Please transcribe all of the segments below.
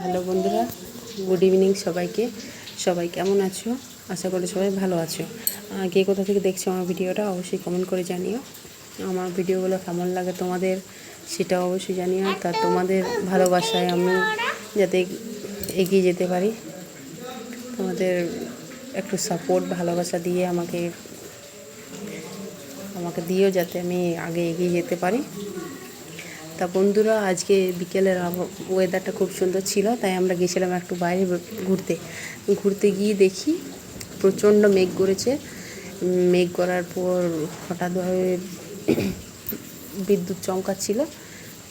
Hello বন্ধুরা, good evening সবাইকে। সবাই কেমন আছো? আশা করি সবাই ভালো আছো। কে কোথা থেকে দেখছ আমার ভিডিওটা অবশ্যই কমেন্ট করে জানিও। আমার ভিডিওগুলো কেমন লাগে তোমাদের সেটা অবশ্যই জানিও। তা তোমাদের ভালোবাসায় আমি যাতে এগিয়ে যেতে পারি। তোমাদের একটু সাপোর্ট ভালোবাসা দিয়ে আমাকে আমাকে দিও যাতে আমি আগে এগিয়ে যেতে পারি। তা বন্ধুরা, আজকে বিকেলের ওয়েদারটা খুব সুন্দর ছিল, তাই আমরা গেছিলাম একটু বাইরে ঘুরতে। ঘুরতে গিয়ে দেখি প্রচণ্ড মেঘ করেছে। মেঘ করার পর হঠাৎভাবে বিদ্যুৎ চমকাচ্ছিল,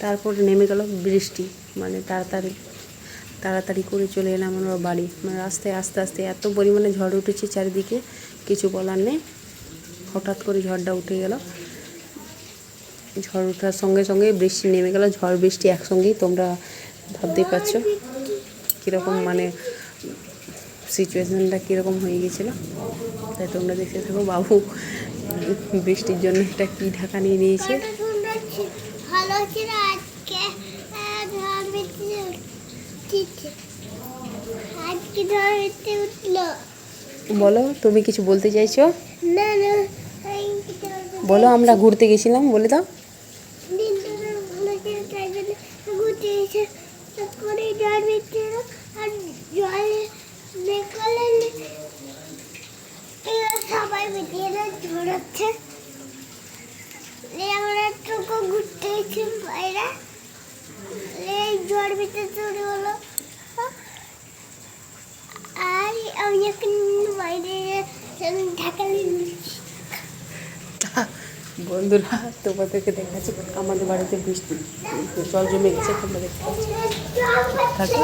তারপর নেমে গেল বৃষ্টি। মানে তাড়াতাড়ি তাড়াতাড়ি করে চলে এলাম আমরা বাড়ি। মানে রাস্তায় আস্তে আস্তে এত পরিমাণে ঝড় উঠেছে চারিদিকে, কিছু বলার নেই। হঠাৎ করে ঝড়টা উঠে গেল। ঝড় ওঠার সঙ্গে সঙ্গে বৃষ্টি নেমে গেল ঝড় বৃষ্টি একসঙ্গেই তোমরা ভাবতেই পারছ। কীরকম মানে সিচুয়েশানটা কীরকম হয়ে গেছিল তাই তোমরা দেখতে থাকো বাবু বৃষ্টির জন্য একটা কী ঢাকা নিয়ে নিয়েছে। বলো তুমি কিছু বলতে চাইছো। বলো আমরা ঘুরতে গেছিলাম বলে দাও। ঘুরতে এসে করে জল বৃষ্টি আর জলে বেকলে সবাই বেরিয়ে না ঝড় হচ্ছে দিয়ে আমরা টুকু ঘুরতে গেছি বাইরে। এই ঝড় বৃষ্টি শুরু হলো আর আমি এখন বাইরে ঢাকা বন্ধুরা তোমাদেরকে দেখাচ্ছি আমাদের বাড়িতে বৃষ্টি জল জমে গেছে তোমরা দেখতে পাচ্ছ। থাকো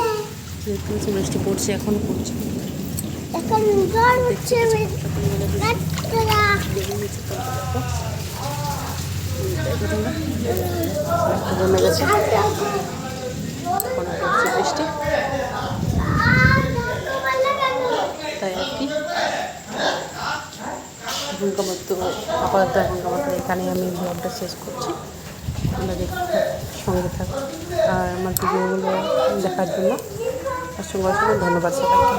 দেখতে পাচ্ছ বৃষ্টি পড়ছে এখন পড়ছে জমে গেছে বৃষ্টি। তাই আর কি। এখনকার মতো আপাতত এখনকার মতো এখানে আমি ব্লগটা শেষ করছি। আমরা থাকো, সঙ্গে থাক। আর আমার ভিডিওগুলো দেখার জন্য অসংখ্য অসংখ্য ধন্যবাদ সবাইকে।